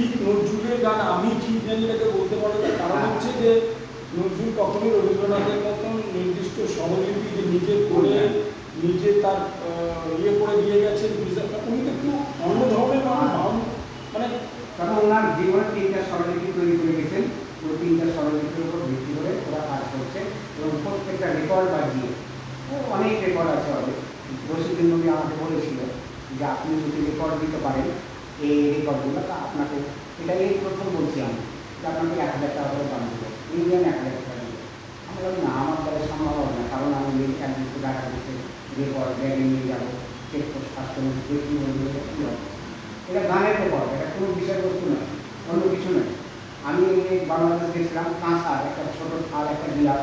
ঠিক নজরুলের গান আমি ঠিক জানি এটাকে বলতে পারব না। কারণ হ্যাঁ। হচ্ছে যে নজরুল কখনোই রবীন্দ্রনাথের মতন নির্দিষ্ট স্বরলিপি যে নিজে করে নিজে তার ইয়ে করে দিয়ে গেছেন উনি তো একটু অন্য ধরনের ভাব- মানে কারণ ওনার জীবনে তিনটা স্বরলিপি তৈরি করে গেছেন। ওই তিনটা স্বরলিপির উপর ভিত্তি করে ওরা কাজ করছে এবং প্রত্যেকটা রেকর্ড বাজিয়ে অনেক রেকর্ড আছে ওদের রশিদিন নবী আমাকে বলেছিল যে আপনি যদি রেকর্ড দিতে পারেন এই রেকর্ডগুলো আপনাকে এটা এই প্রথম বলছি আমি যে আপনাকে এক হাজার টাকা করে দাম দেবো ইন্ডিয়ান এক হাজার টাকা দেবো আমি বললাম না আমার দ্বারা সম্ভব হবে না কারণ আমি এই একদিন টাকা দিচ্ছে রেকর্ড ব্যাগে নিয়ে যাব চেক পোস্ট কাস্টমার দেখি বলব এটা কী হবে? এটা গানের ব্যাপার এটা কোনো বিষয়বস্তু নয় অন্য কিছু নয়। আমি বাংলাদেশ গেছিলাম কাঁসার একটা ছোট থাল একটা গিলাস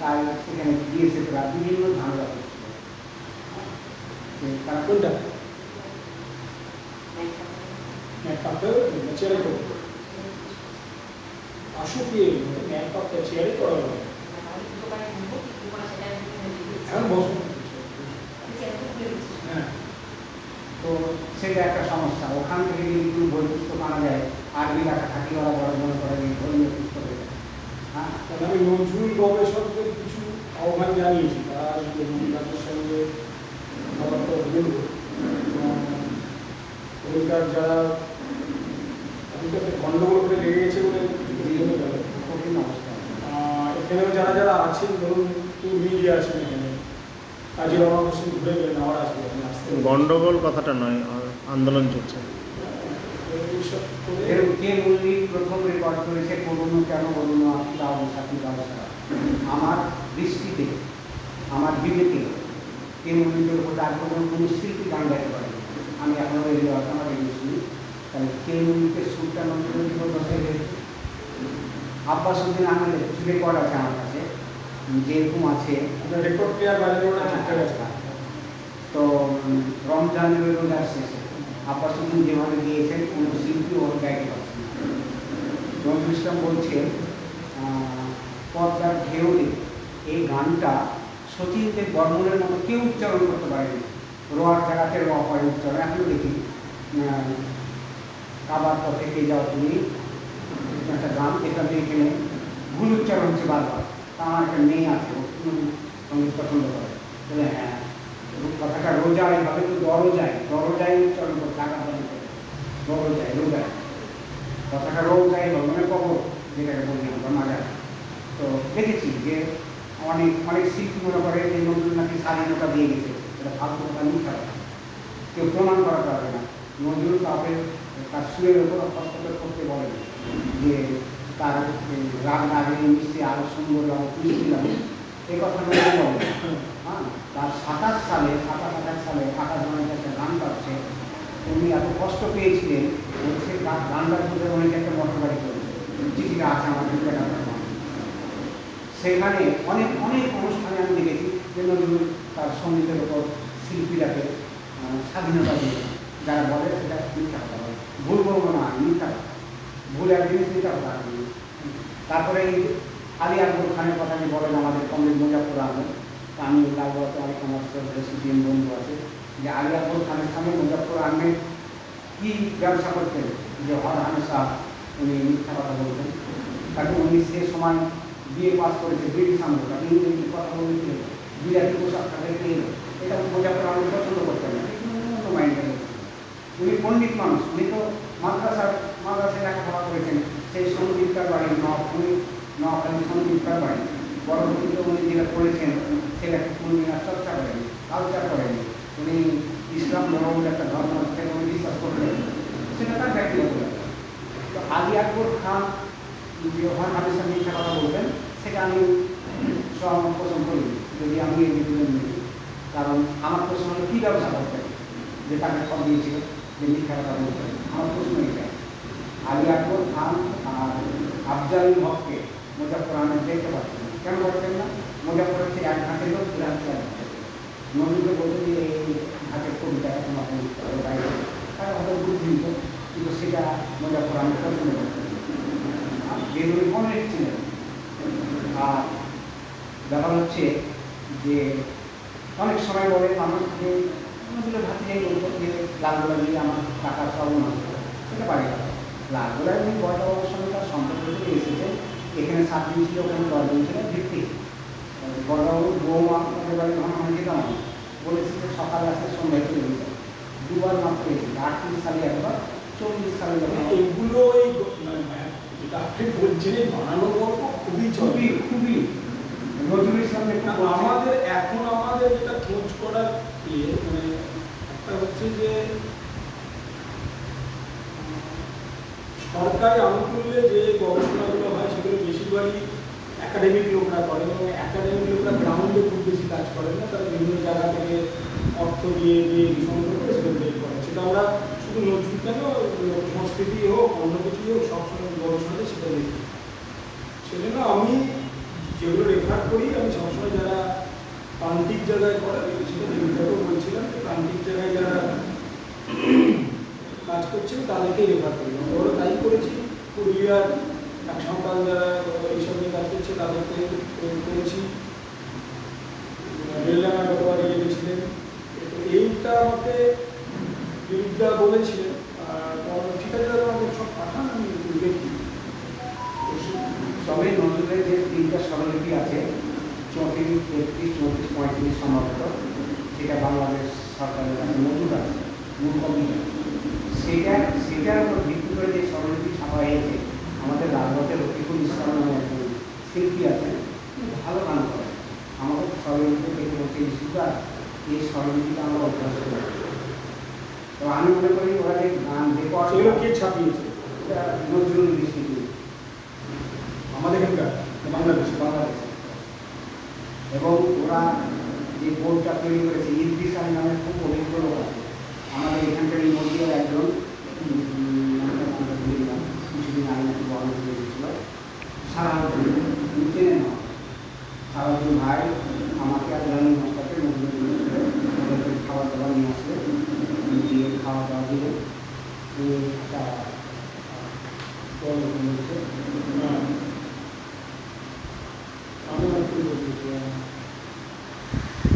তাই সেখানে দিয়েছে তারা বিভিন্ন ঝামেলা করছিল তারা কোনটা? ন্যাকপাপটা চেয়ারে করো আসো কি ন্যাকপাপটা চেয়ারে করা হবে এখন বসো হ্যাঁ তো সেটা একটা সমস্যা ওখান থেকে যদি কোনো বই পুস্তক আনা যায় আরবি লেখা থাকি ওরা বড় মনে করে ধর্মীয় পুস্তক হ্যাঁ আমি নজরুল গবেষকদের কিছু আহ্বান জানিয়েছি তারা যদি রবীন্দ্রনাথের সঙ্গে যারা গণ্ডগোল করে লেগে গেছে বলে। কঠিন অবস্থা এখানেও যারা যারা আছেন ধরুন কেউ মিডিয়া আছেন এখানে কাজের অভাব ঘুরে গেলেন আবার আসবে আপনি আসতে। গন্ডগোল কথাটা নয় আন্দোলন চলছে। কে মল্লিক প্রথম রেকর্ড করেছে কেন বলুন দাও সাথী ব্যবস্থা আমার দৃষ্টিতে আমার বিবেকে কে মল্লিকের উপর আর কোনো কোনো শিল্পী গান গাইতে পারে আমি এখনও রেডিও আমার তাহলে কে মল্লিকের সুরটা নজরুল বসাই আব্বাস উদ্দিন আহমেদের কিছু রেকর্ড আছে আমার কাছে যেরকম আছে। রেকর্ড প্লেয়ার বাজারে ঠিকঠাক আছে তো উম, রমজানের রোজার শেষে আব্বাস উদ্দিন যেভাবে গিয়েছেন কোনো শিল্পী ওর গাইতে পারছেন নজরুল ইসলাম বলছেন আহ, পদ্মার ঢেউলে এই গানটা সচিনদের বর্মনের মতো কেউ উচ্চারণ করতে পারেনি। রোয়ার জায়গাতে র হয় উচ্চারণ এখনও দেখি। কাবার পথে কে যাও তুমি একটা গান এটা এখানে ভুল উচ্চারণ হচ্ছে বারবার তা আমার একটা মেয়ে আছে ও উম, সংগীত পছন্দ করে বলে হ্যাঁ কথাটা রোজায় হবে তো দরজায় দরজায় উচ্চারণ করে টাকা দাবি করে দরজায় রোজায় কথাটা রোজায় হবে মানে কবর যেটাকে বলি আমরা মাজার তো দেখেছি যে অনেক অনেক শিল্পী মনে করে যে নজরুল নাকি স্বাধীনতা দিয়ে গেছে এটা ফালতু কথা মিথ্যা কথা কেউ প্রমাণ করা পারবে না নজরুল তাদের তার সুরের উপর হস্তক্ষেপ করতে বলেন। যে তার রাগ রাগে মিশে আরও সুন্দর এবং লাগে এই কথা হ্যাঁ তার সাতাশ সালে, সাতাশ আঠাশ সালে আকাশ বাণীতে একটা গান পাচ্ছে উনি এত কষ্ট পেয়েছিলেন গান গানটার মধ্যে অনেক একটা মোটর গাড়ি চলছে চিঠিটা আছে আমার কাছে সেখানে অনেক অনেক অনুষ্ঠানে আমি দেখেছি যে নজরুল তার সঙ্গীতের উপর শিল্পীরাকে স্বাধীনতা দিয়ে যারা বলে সেটা মিথ্যা কথা বলে ভুল বলব না, মিথ্যা ভুল এক জিনিস মিথ্যা কথা তারপরে এই আলী আকবর খানের কথা যে বলেন আমাদের কমরেড মুজাফর আহমেদ আমি লালবাতে অনেক আমার রেসিপিএন বন্ধু আছে, যে আলী আকবর খানের সামনে মুজাফর আহমেদ কি ব্যবসা করতেন? যে হর হামেশা উনি মিথ্যা কথা বলতেন। তাকে উনি সে সময় বিয়ে পাস করেছে, ব্রিটিশ আমল। তাকে ইংরেজি কথা বলতে বিরাটি পোশাক তাদেরকে এটা মুজাফর আহমেদ পছন্দ করতেন না কোনো মাইন্ডে উনি পণ্ডিত মানুষ, উনি তো মাদ্রাসার মাদ্রাসায় লেখাপড়া করেছেন, সেই সঙ্গীতকার বাড়ি নব, উনি নোয়াখালী সঙ্গীতকার বাড়ি পরবর্তীতে উনি যেটা করেছেন সেটাকে উনি আর চর্চা করেন কালচার করেন উনি ইসলাম ধর্ম বলে একটা ধর্ম সেটা উনি বিশ্বাস করলেন সেটা তার ব্যক্তিগত। তো আলী আকবর খান যখন হামেশা মিথ্যা কথা বলবেন সেটা আমি পোষণ করি যদি আমি এই কারণ আমার প্রশ্ন হলো, কী ব্যবসা করতেন, যে তাকে সব দিয়েছিল যে মিথ্যা কথা বলতেন আমার প্রশ্ন এটা আলী আকবর খান আর আফজাল হককে মুজাফর আহমেদ দেখতে পাচ্ছেন। কেন পাচ্ছেন না? মুজাফর হচ্ছে এক ঘাটের লোক বিরাট এক ঘাটের লোক। নবীকে বলতে যে, এই ঘাটের কবিতা লিখতে হবে বাইরে তারা হয়তো দিত কিন্তু সেটা মুজাফর আহমেদ পছন্দ করতেন যেগুলি কমরেড ছিলেন? আর ব্যাপার হচ্ছে যে, অনেক সময় বলে মানুষ নজরুলের বলতো যে লালগোলা দিয়ে আমার টাকা সর্বনাশ সেটা পারে। না লালগোলায় উনি বড় বাবার সঙ্গে তার সম্পর্ক থেকে এসেছে। এখানে সাত দিন ছিল ওখানে দশ দিন ছিল ভিত্তি। বড়বাবুর বৌমা ওদের বাড়ি যখন আমি যেতাম বলেছি যে সকালে আসতে সন্ধ্যায় চলে যেত দুবার মাত্র এসেছে আটত্রিশ সালে একবার চল্লিশ সালে যখন এগুলো এই মানে মানে যেটা আপনি বলছেন বানানো গল্প খুবই খুবই খুবই। নজরুল ইসলাম। আমাদের এখন আমাদের যেটা খোঁজ করার ইয়ে মানে হচ্ছে যে, সরকারি আনুকূল্যে যে গবেষণাগুলো হয়, সেগুলো বেশিরভাগই একাডেমিক লোকরা করেন এবং একাডেমিক লোকরা গ্রাউন্ডে খুব বেশি কাজ করেন না। তারা বিভিন্ন জায়গা থেকে অর্থ দিয়ে দিয়ে করে সেটা বের করেন সেটা আমরা শুধু নজরুল কেন, সংস্কৃতি হোক, অন্য কিছু হোক, সবসময় গবেষণাতে সেটা দেখি সেজন্য আমি যেগুলো রেফার করি, আমি সবসময় যারা প্রান্তিক জায়গায় করে, সেটা বলছিলাম যে প্রান্তিক জায়গায় কাজ করছেন, তাদেরকেই রেফার করি আমরা তাই করেছি, পুরুলিয়ার এক সন্তান যারা এইসব নিয়ে কাজ করছে, তাদেরকে করেছি। রেললামা গতবার ইয়ে গেছিলেন। এইটা আমাকে বিরুদ্ধা বলেছিলেন। ঠিক আছে দাদা, আমাকে সব পাঠান, আমি দেখি তবে নজরুলের যে তিনটা স্বরলিপি আছে, চৌত্রিশ, তেত্রিশ, চৌত্রিশ, পঁয়ত্রিশ সম্ভবত সেটা বাংলাদেশ সরকারের কাছে মজুদ আছে মূল কপি সেটা সেটার উপর ভিত্তি করে যে স্বরলিপি ছাপা হয়েছে আমাদের রাজপথের রফিকুল ইসলাম নামে একজন শিল্পী আছেন ভালো গান করেন। আমাদের স্বরলিপি দেখে বলছে সুগার এই স্বরলিপিটা আমরা অভ্যাস করি তো আমি মনে করি ওরা যে গান রেকর্ড সেগুলো কে ছাপিয়েছে? নজরুল দৃষ্টিতে আমাদের এখানকার বাংলাদেশে বাংলাদেশে। এবং ওরা যে বোর্ডটা তৈরি করেছে আলী নামের খুব অভিজ্ঞ লোক আছে। আমাদের এখানকার এই মন্দিরের একজন কিছুদিন আগে নাকি বর্ণ করে দিয়েছিল সারাউদ্দিন চেনে না। ভাই, আমাকে আর জানি দিয়েছিল ওদেরকে খাবার দাবার নিয়ে আসলে খাওয়া দাওয়া দিলে একটা